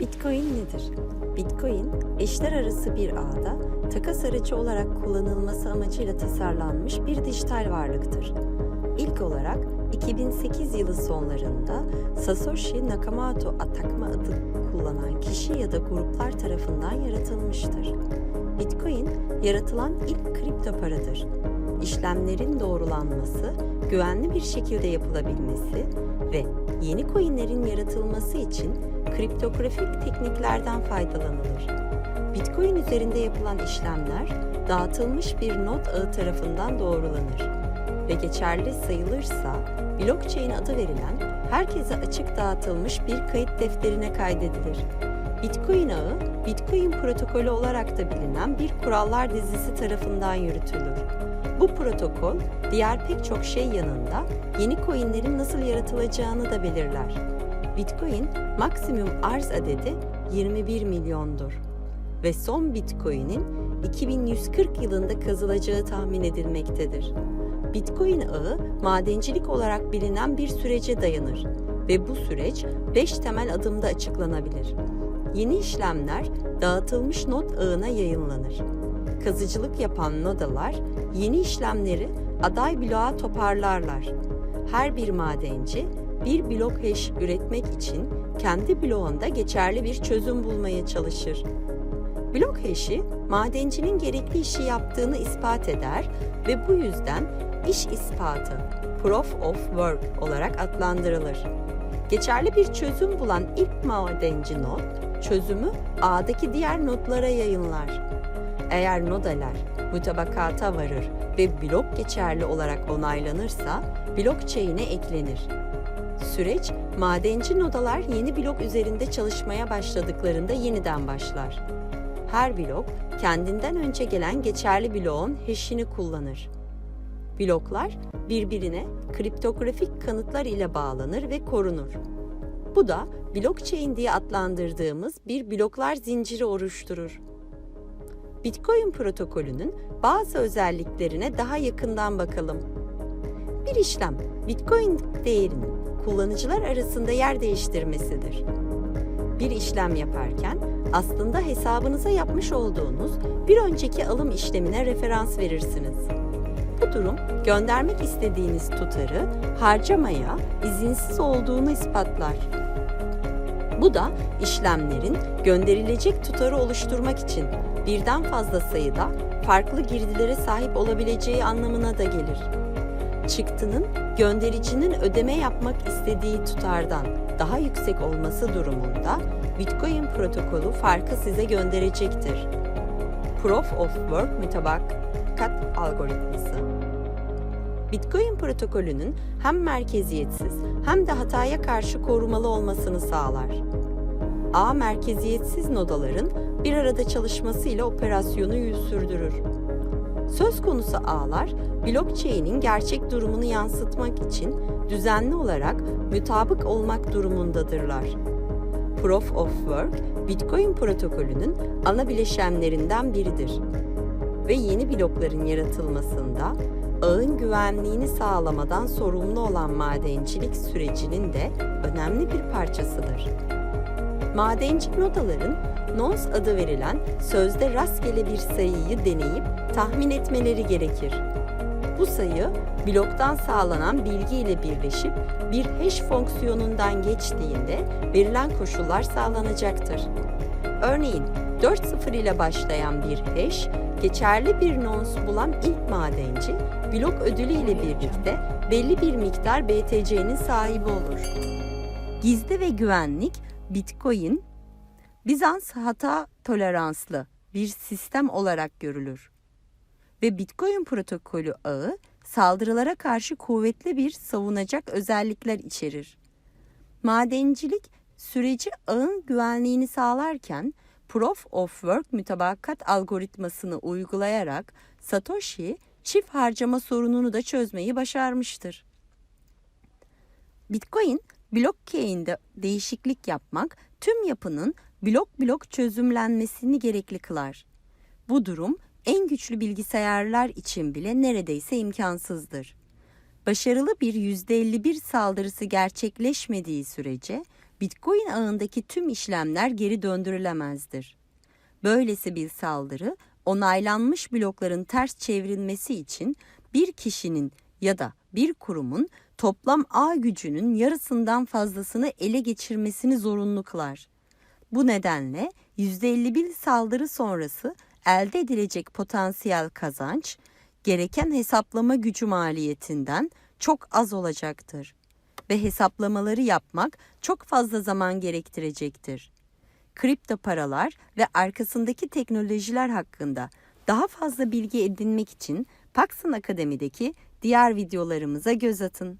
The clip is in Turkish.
Bitcoin nedir? Bitcoin, eşler arası bir ağda takas aracı olarak kullanılması amacıyla tasarlanmış bir dijital varlıktır. İlk olarak 2008 yılı sonlarında Satoshi Nakamoto Atakma adı kullanan kişi ya da gruplar tarafından yaratılmıştır. Bitcoin, yaratılan ilk kripto paradır. İşlemlerin doğrulanması, güvenli bir şekilde yapılabilmesi ve yeni coinlerin yaratılması için kriptografik tekniklerden faydalanılır. Bitcoin üzerinde yapılan işlemler dağıtılmış bir not ağı tarafından doğrulanır ve geçerli sayılırsa blockchain adı verilen herkese açık dağıtılmış bir kayıt defterine kaydedilir. Bitcoin ağı, Bitcoin protokolü olarak da bilinen bir kurallar dizisi tarafından yürütülür. Bu protokol diğer pek çok şey yanında yeni coinlerin nasıl yaratılacağını da belirler. Bitcoin maksimum arz adedi 21 milyondur ve son Bitcoin'in 2140 yılında kazılacağı tahmin edilmektedir. Bitcoin ağı madencilik olarak bilinen bir sürece dayanır ve bu süreç 5 temel adımda açıklanabilir. Yeni işlemler dağıtılmış not ağına yayınlanır. Kazıcılık yapan nodalar yeni işlemleri aday bloğa toparlarlar. Her bir madenci bir blok hash üretmek için kendi bloğunda geçerli bir çözüm bulmaya çalışır. Blok hash'i madencinin gerekli işi yaptığını ispat eder ve bu yüzden iş ispatı, proof of work olarak adlandırılır. Geçerli bir çözüm bulan ilk madenci nod, çözümü ağdaki diğer nodlara yayınlar. Eğer nodalar mutabakata varır ve blok geçerli olarak onaylanırsa blockchain'e eklenir. Süreç, madenci nodalar yeni blok üzerinde çalışmaya başladıklarında yeniden başlar. Her blok, kendinden önce gelen geçerli bloğun hash'ini kullanır. Bloklar birbirine kriptografik kanıtlar ile bağlanır ve korunur. Bu da blockchain diye adlandırdığımız bir bloklar zinciri oluşturur. Bitcoin protokolünün bazı özelliklerine daha yakından bakalım. Bir işlem, Bitcoin değerinin kullanıcılar arasında yer değiştirmesidir. Bir işlem yaparken aslında hesabınıza yapmış olduğunuz bir önceki alım işlemine referans verirsiniz. Bu durum göndermek istediğiniz tutarı harcamaya izinsiz olduğunu ispatlar. Bu da işlemlerin gönderilecek tutarı oluşturmak için birden fazla sayıda farklı girdilere sahip olabileceği anlamına da gelir. Çıktının göndericinin ödeme yapmak istediği tutardan daha yüksek olması durumunda Bitcoin protokolü farkı size gönderecektir. Proof of Work mütabakat algoritması. Bitcoin protokolünün hem merkeziyetsiz hem de hataya karşı korumalı olmasını sağlar. A merkeziyetsiz nodaların bir arada çalışmasıyla operasyonu sürdürür. Söz konusu ağlar, blockchain'in gerçek durumunu yansıtmak için düzenli olarak mütabık olmak durumundadırlar. Proof of Work, Bitcoin protokolünün ana bileşenlerinden biridir ve yeni blokların yaratılmasında ağın güvenliğini sağlamadan sorumlu olan madencilik sürecinin de önemli bir parçasıdır. Madenci nodaların nonce adı verilen sözde rastgele bir sayıyı deneyip tahmin etmeleri gerekir. Bu sayı bloktan sağlanan bilgi ile birleşip bir hash fonksiyonundan geçtiğinde verilen koşullar sağlanacaktır. Örneğin 4.0 ile başlayan bir hash, geçerli bir nonce bulan ilk madenci blok ödülü ile birlikte belli bir miktar BTC'nin sahibi olur. Gizli ve güvenlik Bitcoin, Bizans hata toleranslı bir sistem olarak görülür ve Bitcoin protokolü ağı saldırılara karşı kuvvetli bir savunacak özellikler içerir. Madencilik süreci ağın güvenliğini sağlarken Proof of Work mütabakat algoritmasını uygulayarak Satoshi çift harcama sorununu da çözmeyi başarmıştır. Bitcoin blockchain'de değişiklik yapmak tüm yapının blok blok çözümlenmesini gerekli kılar. Bu durum en güçlü bilgisayarlar için bile neredeyse imkansızdır. Başarılı bir %51 saldırısı gerçekleşmediği sürece Bitcoin ağındaki tüm işlemler geri döndürülemezdir. Böylesi bir saldırı onaylanmış blokların ters çevrilmesi için bir kişinin ya da bir kurumun toplam ağ gücünün yarısından fazlasını ele geçirmesini zorunlu kılar. Bu nedenle %51 saldırı sonrası elde edilecek potansiyel kazanç gereken hesaplama gücü maliyetinden çok az olacaktır ve hesaplamaları yapmak çok fazla zaman gerektirecektir. Kripto paralar ve arkasındaki teknolojiler hakkında daha fazla bilgi edinmek için Paxson Akademi'deki diğer videolarımıza göz atın.